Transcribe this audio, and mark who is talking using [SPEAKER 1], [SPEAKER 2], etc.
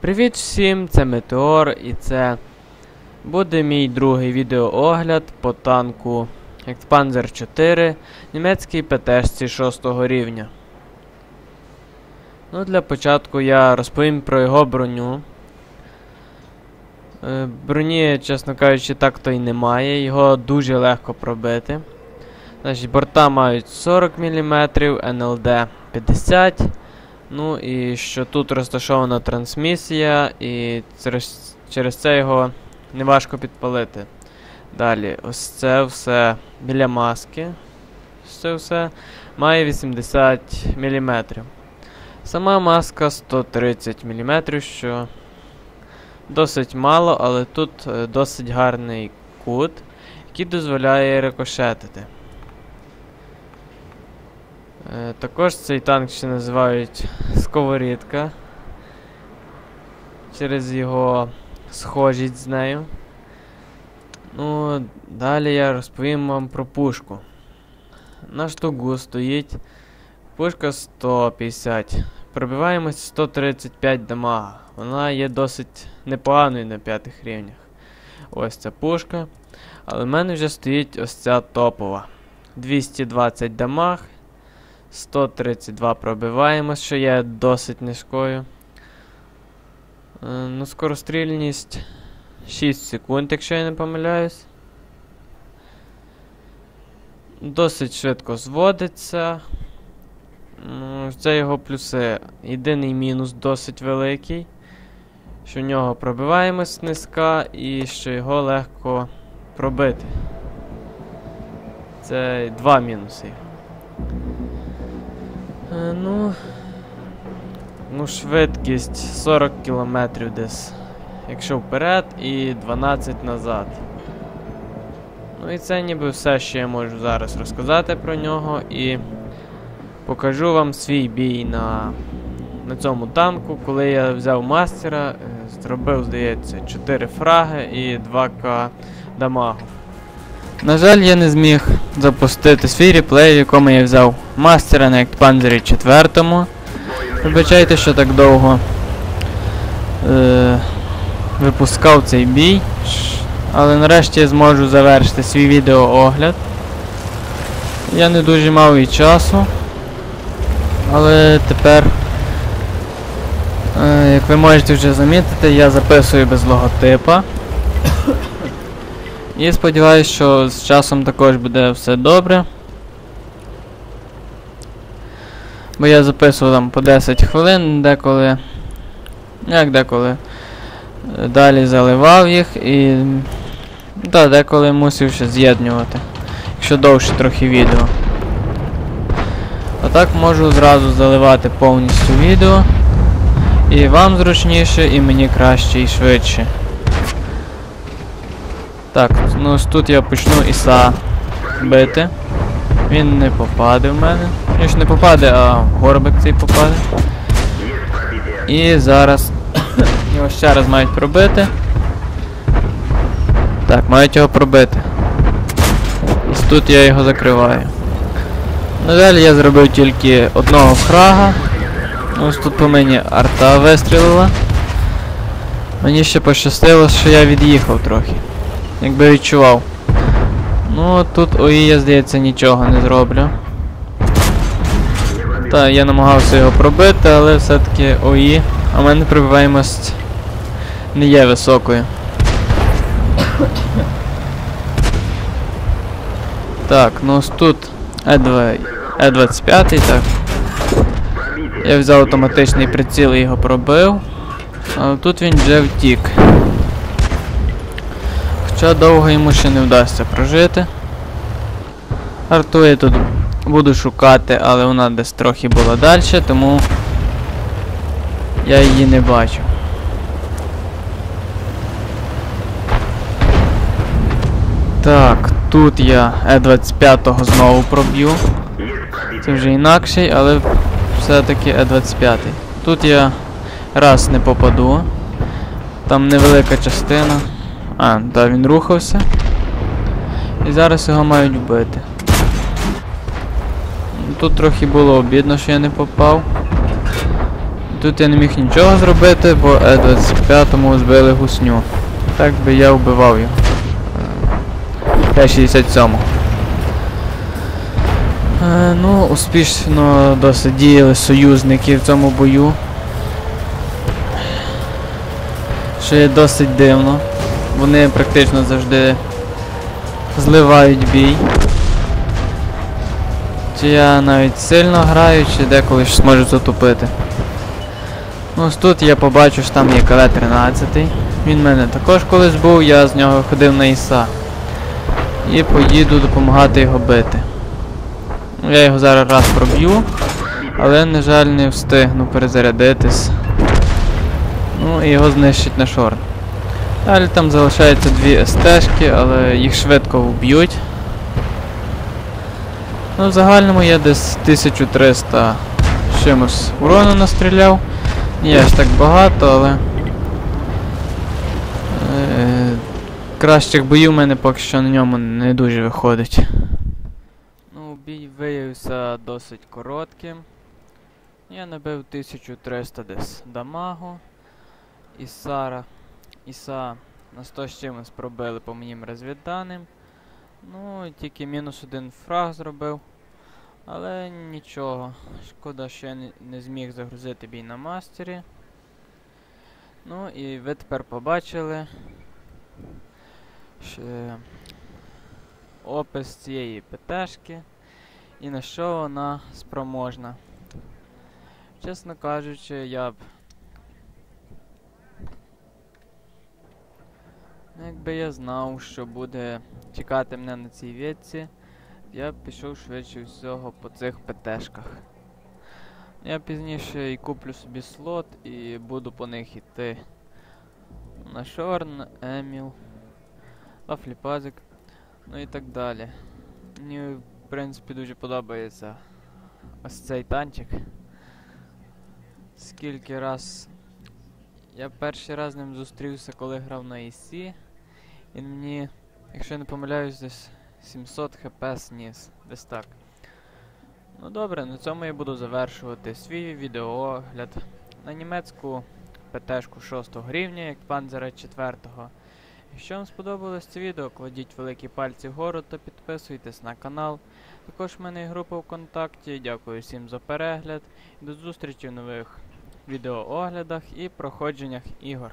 [SPEAKER 1] Привіт всім, це Метеор і це буде мій другий відеоогляд по танку Expanzer 4 німецькій ПТшці 6 рівня. Ну, Для початку я розповім про його броню. Е, Броні, чесно кажучи, так то й немає, його дуже легко пробити. Значить, борта мають 40 мм, НЛД 50 Ну і що тут розташована трансмісія, і через, через це його неважко підпалити. Далі, ось це все біля маски. Це все має 80 мм. Сама маска 130 мм, що досить мало, але тут е, досить гарний кут, який дозволяє рикошетити. Е, Також цей танк ще називають сковорідка через його схожість з нею. Ну, далі я розповім вам про пушку. На штугу стоїть пушка 150. Пробиваємось 135 дамага. Вона є досить непоганою на п'ятих рівнях. Ось ця пушка. Але в мене вже стоїть ось ця топова. 220 дамаг. 132 пробиваємо, що є досить низькою. Е, ну, скорострільність 6 секунд, якщо я не помиляюсь. Досить швидко зводиться. Ну, Це його плюси. Єдиний мінус досить великий. Що в нього пробиваємось низька і що його легко пробити. Це два мінуси. Ну. Ну, швидкість 40 км десь. Якщо вперед і 12 назад. Ну і це ніби все, що я можу зараз розказати про нього. І покажу вам свій бій на на цьому танку, коли я взяв мастера, е, зробив, здається, 4 фраги і 2К дамагу. На жаль, я не зміг запустити свій реплей, в якому я взяв мастера на Екпанзері 4. Вибачайте, що так довго е, випускав цей бій. Але нарешті я зможу завершити свій відеоогляд. Я не дуже мав і часу. Але тепер, е, як ви можете вже замітити, я записую без логотипа. І сподіваюся, що з часом також буде все добре. Бо я записував там по 10 хвилин, деколи. Як деколи. Далі заливав їх і. Да, деколи мусив ще з'єднювати. Якщо довше трохи відео. А так можу зразу заливати повністю відео. І вам зручніше, і мені краще і швидше. Так, ну ось тут я почну Іса бити. Він не попаде в мене. Він ж не попаде, а горбик цей попаде. І зараз його ще раз мають пробити. Так, мають його пробити. Ось тут я його закриваю. На жаль, я зробив тільки одного фрага. Ось тут по мені арта вистрілила. Мені ще пощастило, що я від'їхав трохи. Якби відчував. Ну, тут ОІ, я здається, нічого не зроблю. Та, я намагався його пробити, але все-таки ОІ, а в мене пробиваємость не є високою. Так, ну ось тут Е2, Е25, так. Я взяв автоматичний приціл і його пробив. А тут він вже втік. Хоча довго йому ще не вдасться прожити. Арту я тут буду шукати, але вона десь трохи була далі, тому я її не бачу. Так, тут я Е25 знову проб'ю. Це вже інакший, але все-таки Е25. Тут я раз не попаду. Там невелика частина. А, так, він рухався. І зараз його мають вбити. Тут трохи було обідно, що я не попав.
[SPEAKER 2] Тут я не міг нічого зробити, бо Е-25 збили гусню. Так би я вбивав його. Е, Т-67. Е, ну, успішно досить діяли союзники в цьому бою. Що є досить дивно. Вони практично завжди зливають бій. Чи я навіть сильно граю, чи деколи щось можу затупити. Ну, ось тут я побачу, що там є КВ-13. Він в мене також колись був, я з нього ходив на ІСА. І поїду допомагати його бити. Ну, я його зараз раз проб'ю, але, на жаль, не встигну перезарядитись. Ну і його знищить на шорт. Далі там залишаються дві СТшки, але їх швидко вб'ють. Ну, в загальному я десь 1300 з чимось урону настріляв. Ні, аж так багато, але. Е, кращих боїв в мене поки що на ньому не дуже виходить. Ну, бій виявився досить коротким. Я набив 1300 десь дамагу. І Сара. Іса на 100 з чимось пробили по моїм розвідданим. Ну, тільки мінус один фраг зробив. Але нічого. Шкода, що я не, не зміг загрузити бій на мастері. Ну і ви тепер побачили. Ще опис цієї ПТшки і на що вона спроможна. Чесно кажучи, я б. Якби я знав, що буде чекати мене на цій ветці, я пішов швидше всього по цих ПТшках. Я пізніше і куплю собі слот і буду по них йти. На Шорн, Еміл, Лафліпазик, ну і так далі. Мені, в принципі, дуже подобається ось цей танчик. Скільки раз. Я перший раз з ним зустрівся, коли грав на EC. Він мені, якщо я не помиляюсь, десь 700 хп сніс. Десь так. Ну добре, на цьому я буду завершувати свій відеоогляд на німецьку ПТшку 6 рівня, як панзера 4. Якщо вам сподобалось це відео, кладіть великі пальці вгору та підписуйтесь на канал. Також в мене є група ВКонтакті. Дякую всім за перегляд. До зустрічі в нових відеооглядах і проходженнях ігор.